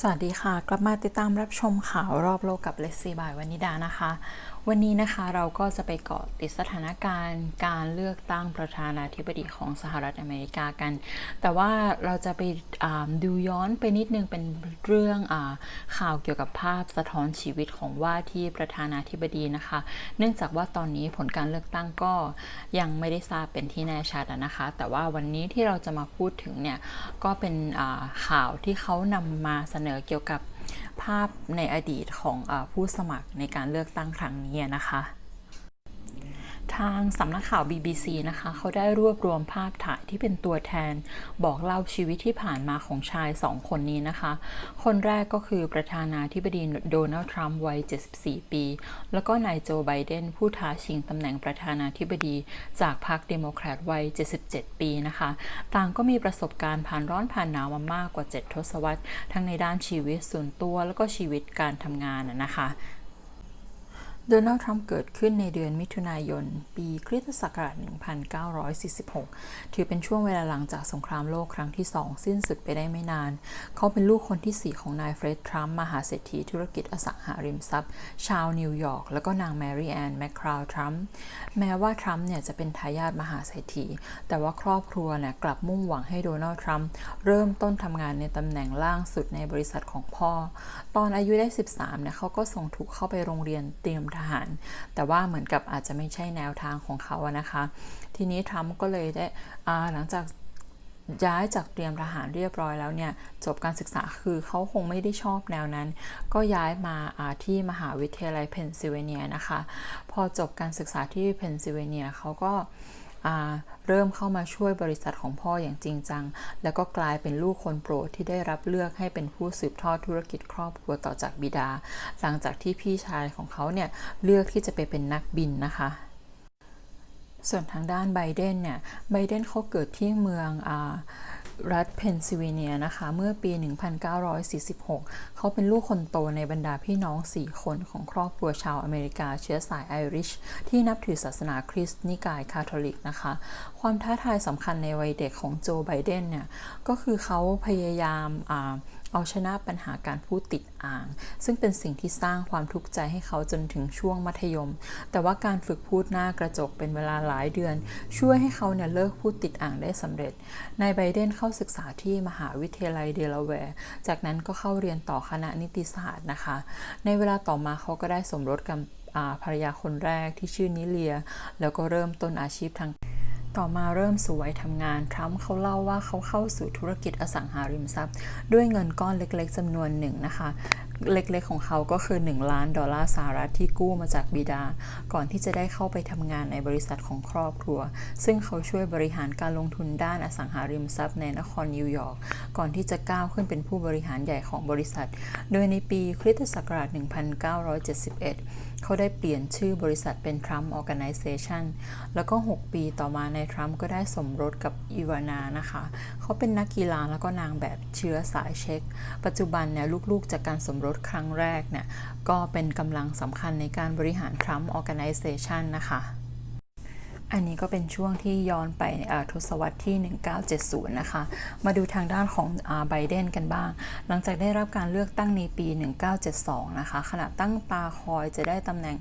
สวัสดีค่ะ กลับมาติดตามรับชมข่าวรอบโลกกับเลสซี่บายวานิดานะคะ วันนี้นะคะเราก็จะไปเกาะติดสถานการณ์การเลือกตั้งประธานาธิบดีของสหรัฐอเมริกากัน แต่ว่าเราจะไปดูย้อนไปนิดนึงเป็นเรื่องอข่าวเกี่ยวกับภาพสะท้อนชีวิตของว่าที่ประธานาธิบดีนะคะ เนื่องจากว่าตอนนี้ผลการเลือกตั้งก็ยังไม่ได้ทราบเป็นที่แน่ชัดนะคะ แต่ว่าวันนี้ที่เราจะมาพูดถึงเนี่ยก็เป็นข่าวที่เขานำมาเสนอเกี่ยวกับ ภาพในอดีตของอผู้สมัครในการเลือกตั้งครั้งนี้นะคะ ทางสำนักข่าว BBC นะคะเขาได้รวบรวมภาพถ่ายที่เป็นตัวแทน บอกเล่าชีวิตที่ผ่านมาของชายสองคนนี้นะคะ คนแรกก็คือประธานาธิบดีโดนัลด์ทรัมป์วัย 74 ปี แล้วก็นายโจไบเดนผู้ท้าชิงตำแหน่งประธานาธิบดี จากพรรคเดโมแครตวัย 77 ปีนะคะ ต่างก็มีประสบการณ์ผ่านร้อนผ่านหนาวมามากกว่า 7 ทศวรรษ ทั้งในด้านชีวิตส่วนตัวแล้วก็ชีวิตการทำงานนะนะคะ โดนัลด์ทรัมป์เกิดขึ้นในเดือนมิถุนายน ปีคริสตศักราช 1946 ถือเป็นช่วงเวลาหลังจากสงครามโลกครั้งที่2สิ้นสุดไปได้ไม่นาน เขาเป็นลูกคนที่ 4 ของนายเฟร็ดทรัมป์มหาเศรษฐีธุรกิจอสังหาริมทรัพย์ ชาวนิวยอร์ก แล้วก็นางแมรี่แอนน์แมคคราวทรัมป์ แม้ว่าทรัมป์เนี่ยจะเป็นทายาทมหาเศรษฐี แต่ว่าครอบครัวเนี่ยกลับมุ่งหวังให้โดนัลด์ทรัมป์เริ่มต้นทำงานในตำแหน่งล่างสุดในบริษัทของพ่อ ตอนอายุได้ 13เนี่ยเขาก็ส่งถูกเข้าไปโรงเรียนเตรียมทหาร แต่ว่าเหมือนกับอาจจะไม่ใช่แนวทางของเขาอะนะคะ ทีนี้ทรัมป์ก็เลยได้หลังจากย้ายจากเตรียมทหารเรียบร้อยแล้วเนี่ยจบการศึกษาคือเขาคงไม่ได้ชอบแนวนั้น ก็ย้ายมาาที่มหาวิทยาลัยเพนซิลเวเนียนะคะ พอจบการศึกษาที่เพนซิลเวเนียเขาก็ เริ่มเข้ามาช่วยบริษัทของพ่ออย่างจริงจัง แล้วก็กลายเป็นลูกคนโปรดที่ได้รับเลือกให้เป็นผู้สืบทอดธุรกิจครอบครัวต่อจากบิดา หลังจากที่พี่ชายของเขาเนี่ยเลือกที่จะไปเป็นนักบินนะคะส่วนทางด้านไบเดนเนี่ย ไบเดนเขาเกิดที่เมืองอา รัฐเพนซิลเวเนียนะคะ เมื่อปี 1946 เขาเป็นลูกคนโตในบรรดาพี่น้อง 4 คนของครอบครัวชาวอเมริกาเชื้อสายไอริช ที่นับถือศาสนาคริสต์นิกายคาทอลิกนะคะ ความท้าทายสำคัญในวัยเด็กของโจไบเดนเนี่ย ก็คือเขาพยายาม เอาชนะปัญหาการพูดติดอ่าง ซึ่งเป็นสิ่งที่สร้างความทุกข์ใจให้เขาจนถึงช่วงมัธยม แต่ว่าการฝึกพูดหน้ากระจกเป็นเวลาหลายเดือน ช่วยให้เขาเนี่ยเลิกพูดติดอ่างได้สำเร็จ นายไบเดนเข้าศึกษาที่มหาวิทยาลัยเดลาแวร์ จากนั้นก็เข้าเรียนต่อคณะนิติศาสตร์นะคะ ในเวลาต่อมาเขาก็ได้สมรสกับภรรยาคนแรกที่ชื่อนิเลีย แล้วก็เริ่มต้นอาชีพทาง ต่อมาเริ่มสู่วัยทำงาน ทรัมป์เขาเล่าว่าเขาเข้าสู่ธุรกิจอสังหาริมทรัพย์ ด้วยเงินก้อนเล็กๆจำนวนหนึ่งนะคะเล็กๆของเขาก็คือ 1 ล้านดอลลาร์สหรัฐที่กู้มาจากบิดา ก่อนที่จะได้เข้าไปทำงานในบริษัทของครอบครัว ซึ่งเขาช่วยบริหารการลงทุนด้านอสังหาริมทรัพย์ในนครนิวยอร์กก่อนที่จะก้าวขึ้นเป็นผู้บริหารใหญ่ของบริษัท โดยในปีคริสตศักราช 1971 เขาได้เปลี่ยนชื่อบริษัทเป็น Trump Organization แล้วก็ 6 ปีต่อมาในทรัมป์ก็ได้สมรสกับอีวานานะคะ เขาเป็นนักกีฬาแล้วก็นางแบบเชื้อสายเช็กปัจจุบันเนี่ยลูกๆจากการสมรรสครั้งแรกเนี่ยก็เป็นกำลังสำคัญในการบริหารทรัมป์ออแกไนเซชันนะคะ อันนี้ก็เป็นช่วงที่ย้อนไปทศวรรษที่ 1970 นะคะ มาดูทางด้านของไบเดนกันบ้าง หลังจากได้รับการเลือกตั้งในปี 1972 นะคะ ขณะตั้งตาคอยจะได้ตำแหน่ง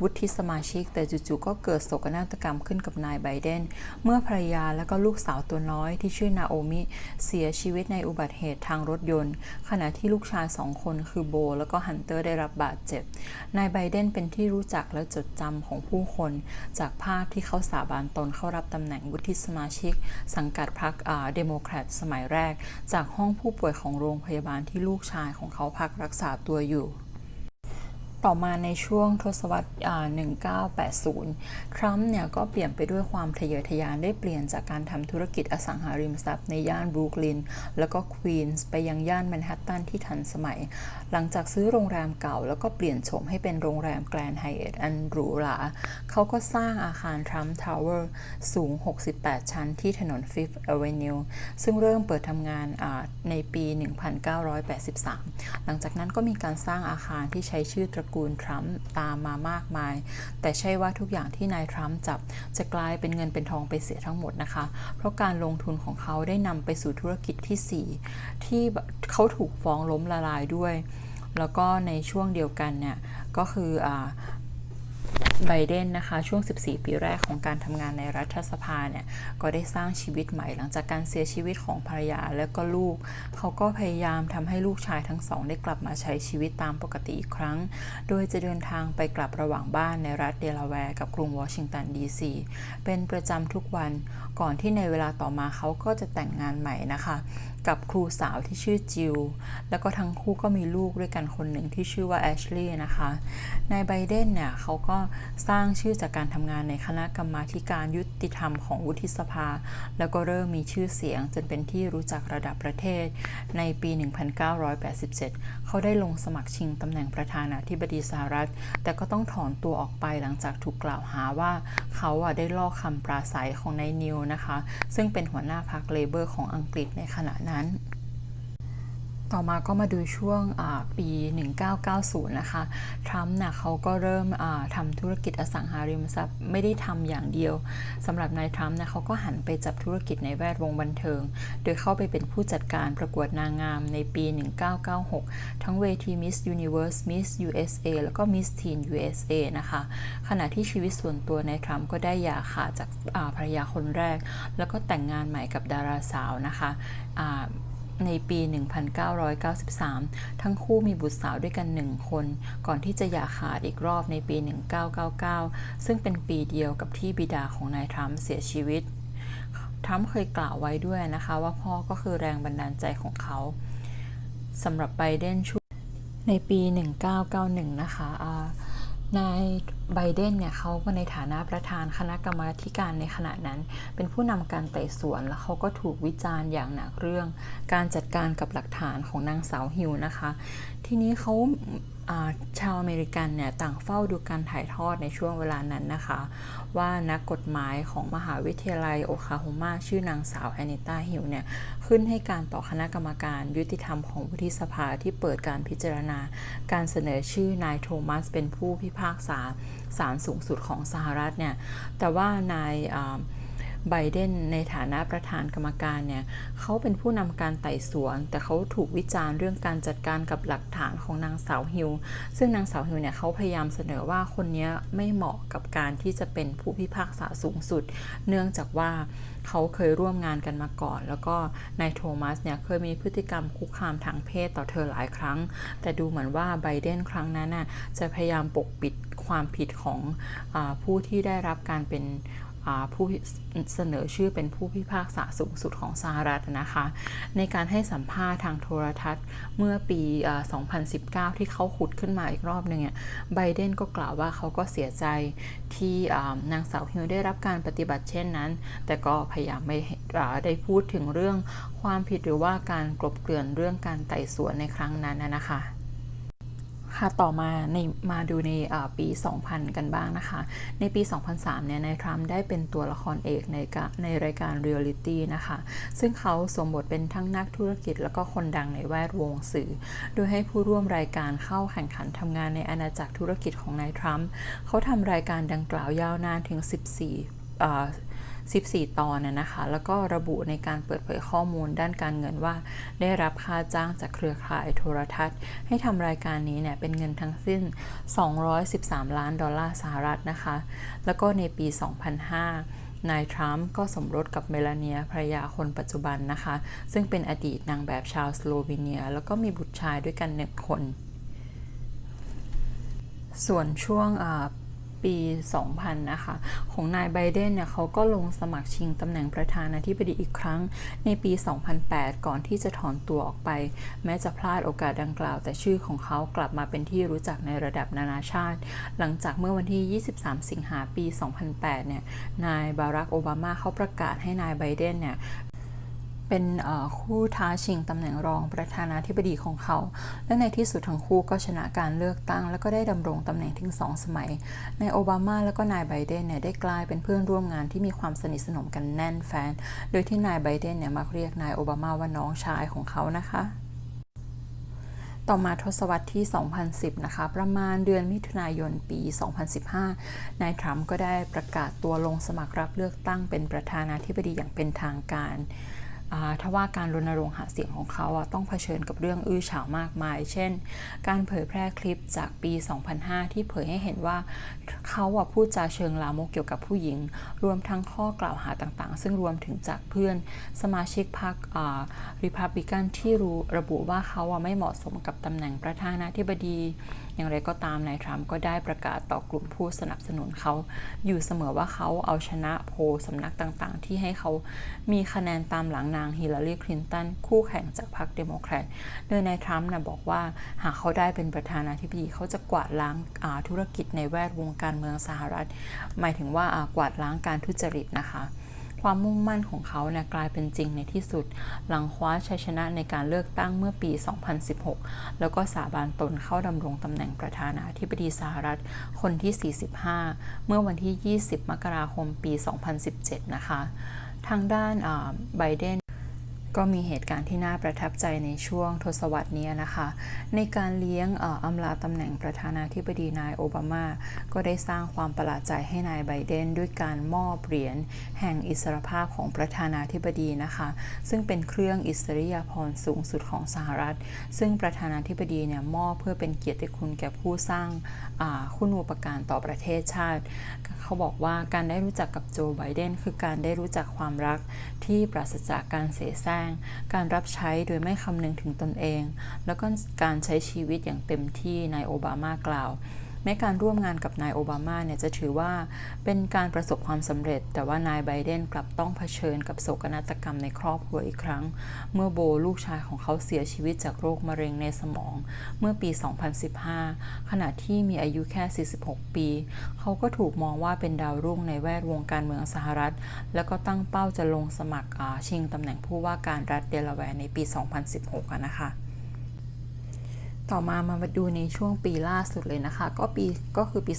วุฒิสมาชิก แต่จู่ๆก็เกิดโศกนาฏกรรมขึ้นกับนายไบเดน เมื่อภรรยาและก็ลูกสาวตัวน้อยที่ชื่อนาโอมิ เสียชีวิตในอุบัติเหตุทางรถยนต์ ขณะที่ลูกชายสองคนคือโบ แล้วก็ฮันเตอร์ได้รับบาดเจ็บ นายไบเดนเป็นที่รู้จักและจดจำของผู้คนจากภาพที่เขาสาบานตนเข้ารับตำแหน่งวุฒิสมาชิก สังกัดพรรคเดโมแครตสมัยแรก จากห้องผู้ป่วยของโรงพยาบาลที่ลูกชายของเขาพักรักษาตัวอยู่ ต่อมาในช่วงทศวรรษ 1980 ทรัมป์เนี่ยก็เปลี่ยนไปด้วยความทะเยอทะยานได้เปลี่ยนจากการทำธุรกิจอสังหาริมทรัพย์ในย่านบรูคลิน แล้วก็ควีนส์ไปยังย่านแมนฮัตตันที่ทันสมัย หลังจากซื้อโรงแรมเก่า แล้วก็เปลี่ยนโฉมให้เป็นโรงแรมแกรนด์ไฮเอทอันหรูหราเขาก็สร้างอาคารทรัมป์ทาวเวอร์สูง 68 ชั้นที่ถนน Fifth Avenue ซึ่งเริ่มเปิดทำงานในปี 1983 หลังจากนั้นก็มีการสร้างอาคารที่ใช้ชื่อตระกูลทรัมป์ตามมามากมาย แต่ใช่ว่าทุกอย่างที่นายทรัมป์จับจะกลายเป็นเงินเป็นทองไปเสียทั้งหมดนะคะ เพราะการลงทุนของเขาได้นำไปสู่ธุรกิจที่ 4 ที่เขาถูกฟ้องล้มละลายด้วย แล้วก็ในช่วงเดียวกันเนี่ยก็คืออา ไบเดนนะคะช่วง 14 ปีแรกของการทำงานในรัฐสภาเนี่ยก็ได้สร้างชีวิตใหม่หลังจากการเสียชีวิตของภรรยาและก็ลูก เขาก็พยายามทำให้ลูกชายทั้งสอง ได้กลับมาใช้ชีวิตตามปกติอีกครั้ง โดยจะเดินทางไปกลับระหว่างบ้านในรัฐเดลาแวร์กับกรุงวอชิงตันดีซีเป็นประจำทุกวันก่อนที่ในเวลาต่อมาเขาก็จะแต่งงานใหม่นะคะ กับครูสาวที่ชื่อจิลแล้วก็ทั้งคู่ก็มีลูกด้วยกันคนหนึ่งที่ชื่อว่าแอชลีย์นะคะนายไบเดนเนี่ยเขาก็สร้างชื่อจากการทำงานในคณะกรรมาการยุติธรรมของวุฒิสภา แล้วก็เริ่มมีชื่อเสียงจนเป็นที่รู้จักระดับประเทศ ในปี 1987 เขาได้ลงสมัครชิงตำแหน่งประธานาธิบดีสหรัฐ แต่ก็ต้องถอนตัวออกไปหลังจากถูกกล่าวหาว่าเขาอะได้ลอกคำปราศัยของนายนิวนะคะ ซึ่งเป็นหัวหน้าพรรคเลเบอร์ของอังกฤษในขณะนั้น ต่อมาก็มาดูช่วงปี 1990 นะคะ ทรัมป์น่ะเขาก็เริ่มทำธุรกิจอสังหาริมทรัพย์ไม่ได้ทำอย่างเดียวสำหรับนายทรัมป์นะเขาก็หันไปจับธุรกิจในแวดวงบันเทิง โดยเข้าไปเป็นผู้จัดการประกวดนางงามในปี 1996 ทั้งเวที Miss Universe Miss USA แล้วก็ Miss Teen USA นะคะ ขณะที่ชีวิตส่วนตัวนายทรัมป์ก็ได้หย่าขาดจากภรรยาคนแรก แล้วก็แต่งงานใหม่กับดาราสาวนะคะ ในปี 1993 ทั้งคู่มีบุตรสาวด้วยกันหนึ่งคน ก่อนที่จะหย่าขาดอีกรอบในปี 1999 ซึ่งเป็นปีเดียวกับที่บิดาของนายทรัมป์เสียชีวิต ทรัมป์เคยกล่าวไว้ด้วยนะคะว่าพ่อก็คือแรงบันดาลใจของเขาสำหรับไบเดนช่วในปี 1991 นะคะ นายไบเดนเนี่ยเขาก็ในฐานะประธานคณะกรรมาการในขณะนั้น เป็นผู้นำการไต่สวน แล้วเขาก็ถูกวิจารณ์อย่างหนักเรื่อง การจัดการกับหลักฐานของนางสาวฮิวนะคะ ทีนี้เขา ชาวอเมริกันเนี่ยต่างเฝ้าดูการถ่ายทอดในช่วงเวลานั้นนะคะ ว่านักกฎหมายของมหาวิทยาลัยโอคลาโฮมาชื่อนางสาวแอนิต้าฮิลเนี่ยขึ้นให้การต่อคณะกรรมการยุติธรรมของวุฒิสภาที่เปิดการพิจารณา การเสนอชื่อนายโทมัสเป็นผู้พิพากษาศาลสูงสุดของสหรัฐเนี่ยแต่ว่านาย ไบเดนในฐานะประธานกรรมการเนี่ยเขาเป็นผู้นำการไต่สวน แต่เขาถูกวิจารณ์เรื่องการจัดการกับหลักฐานของนางสาวฮิลซึ่งนางสาวฮิลเนี่ยเขาพยายามเสนอว่าคนนี้ไม่เหมาะกับการที่จะเป็นผู้พิพากษาสูงสุด เนื่องจากว่าเขาเคยร่วมงานกันมาก่อน แล้วก็นายโทมัสเนี่ยเคยมีพฤติกรรมคุกคามทางเพศต่อเธอหลายครั้ง แต่ดูเหมือนว่าไบเดนครั้งนั้นน่ะจะพยายามปกปิดความผิดของอผู้ที่ได้รับการเป็น ผู้เสนอชื่อเป็นผู้พิพากษาสูงสุดของสหรัฐนะคะ ในการให้สัมภาษณ์ทางโทรทัศน์เมื่อปี 2019 ที่เขาขุดขึ้นมาอีกรอบหนึ่งไบเดนก็กล่าวว่าเขาก็เสียใจที่นางสาวฮิลได้รับการปฏิบัติเช่นนั้น แต่ก็พยายามไม่ได้พูดถึงเรื่องความผิดหรือว่าการกลบเกลื่อนเรื่องการไต่สวนในครั้งนั้นนะคะ ค่ะต่อมาในมาดูในปี 2000 กันบ้างนะคะ ในปี 2003 เนี่ยนายทรัมป์ได้เป็นตัวละครเอกในในรายการเรียลลิตี้นะคะ ซึ่งเขาสมบทเป็นทั้งนักธุรกิจแล้วก็คนดังในแวดวงสื่อ โดยให้ผู้ร่วมรายการเข้าแข่งขันทำงานในอาณาจักรธุรกิจของนายทรัมป์เขาทำรายการดังกล่าวยาวนานถึง 14 14 ตอนนะคะ แล้วก็ระบุในการเปิดเผยข้อมูลด้านการเงินว่า ได้รับค่าจ้างจากเครือข่ายโทรทัศน์ ให้ทำรายการนี้เนี่ยเป็นเงินทั้งสิ้น 213 ล้านดอลลาร์สหรัฐนะคะ แล้วก็ในปี 2005นายทรัมป์ก็สมรสกับเมลาเนียภรรยาคนปัจจุบันนะคะ ซึ่งเป็นอดีตนางแบบชาวสโลวีเนีย แล้วก็มีบุตรชายด้วยกันหนึ่งคน ส่วนช่วง ปี 2000 นะคะ ของนายไบเดนเนี่ยเขาก็ลงสมัครชิงตำแหน่งประธานาธิบดีอีกครั้งในปี 2008 ก่อนที่จะถอนตัวออกไป แม้จะพลาดโอกาสดังกล่าว แต่ชื่อของเขากลับมาเป็นที่รู้จักในระดับนานาชาติ หลังจากเมื่อวันที่ 23 สิงหาปี 2008 เนี่ย นายบารักโอบามาเขาประกาศให้นายไบเดนเนี่ย เป็นคู่ท้าชิงตำแหน่งรองประธานาธิบดีของเขา และในที่สุดทั้งคู่ก็ชนะการเลือกตั้ง แล้วก็ได้ดำรงตำแหน่งถึงสองสมัย นายโอบามาแล้วก็นายไบเดนเนี่ยได้กลายเป็นเพื่อนร่วมงานที่มีความสนิทสนมกันแน่นแฟน โดยที่นายไบเดนเนี่ยมักเรียกนายโอบามาว่าน้องชายของเขานะคะต่อมาทศวรรษที่ 2010 นะคะ ประมาณเดือนมิถุนายนปี 2015 นายทรัมป์ก็ได้ประกาศตัวลงสมัครรับเลือกตั้งเป็นประธานาธิบดีอย่างเป็นทางการ ทว่าการรณรงค์หาเสียงของเขาต้องเผชิญกับเรื่องอื้อฉาวมากมาย เช่น การเผยแพร่คลิปจากปี 2005 ที่เผยให้เห็นว่าเขาพูดจาเชิงลามกเกี่ยวกับผู้หญิง รวมทั้งข้อกล่าวหาต่างๆ ซึ่งรวมถึงจากเพื่อนสมาชิกพรรคริพับลิกันที่รู้ระบุว่าเขาไม่เหมาะสมกับตำแหน่งประธานาธิบดี อย่างไรก็ตามนายทรัมป์ก็ได้ประกาศต่อกลุ่มผู้สนับสนุนเขาอยู่เสมอว่าเขาเอาชนะโพลสำนักต่างๆ ที่ให้เขามีคะแนนตามหลังนางฮิลลารีคลินตันคู่แข่งจากพรรคเดโมแครตโดยนายทรัมป์นะบอกว่าหากเขาได้เป็นประธานาธิบดีเขาจะกวาดล้างธุรกิจในแวดวงการเมืองสหรัฐ หมายถึงว่ากวาดล้างการทุจริตนะคะ ความมุ่งมั่นของเขาเนี่ยกลายเป็นจริงในที่สุด หลังคว้าชัยชนะในการเลือกตั้งเมื่อปี 2016 แล้วก็สาบานตนเข้าดำรงตำแหน่งประธานาธิบดีสหรัฐคนที่ 45 เมื่อวันที่ 20 มกราคมปี 2017 นะคะ ทางด้านไบเดน ก็มีเหตุการณ์ที่น่าประทับใจในช่วงทศวรรษนี้นะคะ ในการเลี้ยงอออำลาตำแหน่งประธานาธิบดีนายโอบามา ก็ได้สร้างความประหลาดใจให้นายไบเดนด้วยการมอบเหรียญแห่งอิสรภาพของประธานาธิบดีนะคะ ซึ่งเป็นเครื่องอิสริยาภรณ์สูงสุดของสหรัฐ ซึ่งประธานาธิบดีเนี่ยมอบเพื่อเป็นเกียรติคุณแก่ผู้สร้างคุณูปการต่อประเทศชาติ เขาบอกว่าการได้รู้จักกับโจไบเดนคือการได้รู้จักความรักที่ปราศจากการเสแสร้ง การรับใช้โดยไม่คำนึงถึงตนเอง แล้วก็การใช้ชีวิตอย่างเต็มที่นายโอบามากล่าว แม้การร่วมงานกับนายโอบามาเนี่ยจะถือว่าเป็นการประสบความสำเร็จ แต่ว่านายไบเดนกลับต้องเผชิญกับโศกนาฏกรรมในครอบครัวอีกครั้ง เมื่อโบลูกชายของเขาเสียชีวิตจากโรคมะเร็งในสมอง เมื่อปี 2015 ขณะที่มีอายุแค่ 46 ปี เขาก็ถูกมองว่าเป็นดาวรุ่งในแวดวงการเมืองสหรัฐ แล้วก็ตั้งเป้าจะลงสมัครชิงตำแหน่งผู้ว่าการรัฐเดลาแวร์ในปี 2016 นะคะ ต่อมามาดูในช่วงปีล่าสุดเลยนะคะ ก็ปีก็คือปี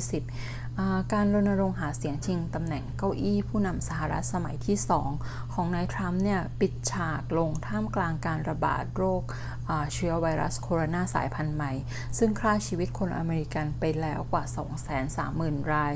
2020 การรณรงค์หาเสียงชิงตำแหน่งเก้าอี้ผู้นำสหรัฐสมัยที่ 2 ของนายทรัมป์เนี่ยปิดฉากลงท่ามกลางการระบาดโรคเชื้อไวรัสโคโรนาสายพันธุ์ใหม่ ซึ่งฆ่าชีวิตคนอเมริกันไปแล้วกว่า 230,000 ราย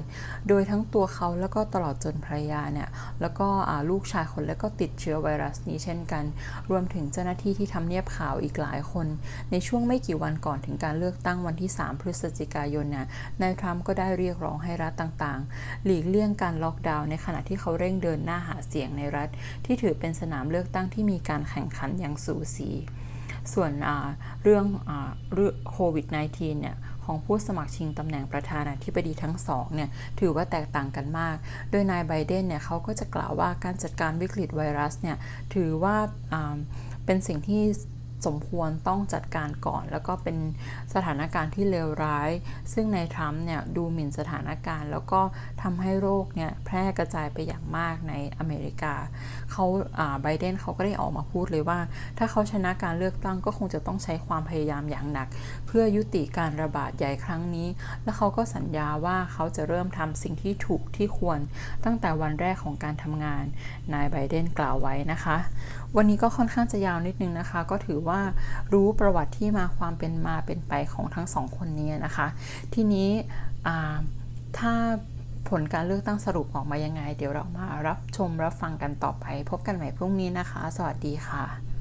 โดยทั้งตัวเขาแล้วก็ตลอดจนภรรยาเนี่ยแล้วก็ลูกชายคนเล็กก็ติดเชื้อไวรัสนี้เช่นกัน รวมถึงเจ้าหน้าที่ที่ทำเนียบข่าวอีกหลายคน ในช่วงไม่กี่วันก่อนถึงการเลือกตั้งวันที่ 3 พฤศจิกายนเนี่ยนายทรัมป์ก็ได้เรียกร้องให้รัฐต่างๆ หลีกเลี่ยงการล็อกดาวน์ในขณะที่เขาเร่งเดินหน้าหาเสียงในรัฐ ที่ถือเป็นสนามเลือกตั้งที่มีการแข่งขันอย่างสูสี ส่วนเรื่องโควิด -19 เนี่ยของผู้สมัครชิงตำแหน่งประธานาธิบดีทั้งสองเนี่ยถือว่าแตกต่างกันมาก โดยนายไบเดนเนี่ยเขาก็จะกล่าวว่าการจัดการวิกฤตไวรัสเนี่ยถือว่าเป็นสิ่งที่ สมควรต้องจัดการก่อน แล้วก็เป็นสถานการณ์ที่เลวร้าย ซึ่งนายทรัมป์เนี่ยดูหมิ่นสถานการณ์ แล้วก็ทำให้โรคเนี่ยแพร่กระจายไปอย่างมากในอเมริกาเขาไบเดนเขาก็ได้ออกมาพูดเลยว่า ถ้าเขาชนะการเลือกตั้งก็คงจะต้องใช้ความพยายามอย่างหนัก เพื่อยุติการระบาดใหญ่ครั้งนี้ และเขาก็สัญญาว่าเขาจะเริ่มทำสิ่งที่ถูกที่ควร ตั้งแต่วันแรกของการทำงานนายไบเดนกล่าวไว้นะคะ วันนี้ก็ค่อนข้างจะยาวนิดนึงนะคะ ก็ถือว่ารู้ประวัติที่มาความเป็นมาเป็นไปของทั้งสองคนนี้นะคะ ทีนี้ถ้าผลการเลือกตั้งสรุปออกมายังไง เดี๋ยวเรามารับชมรับฟังกันต่อไป พบกันใหม่พรุ่งนี้นะคะ สวัสดีค่ะ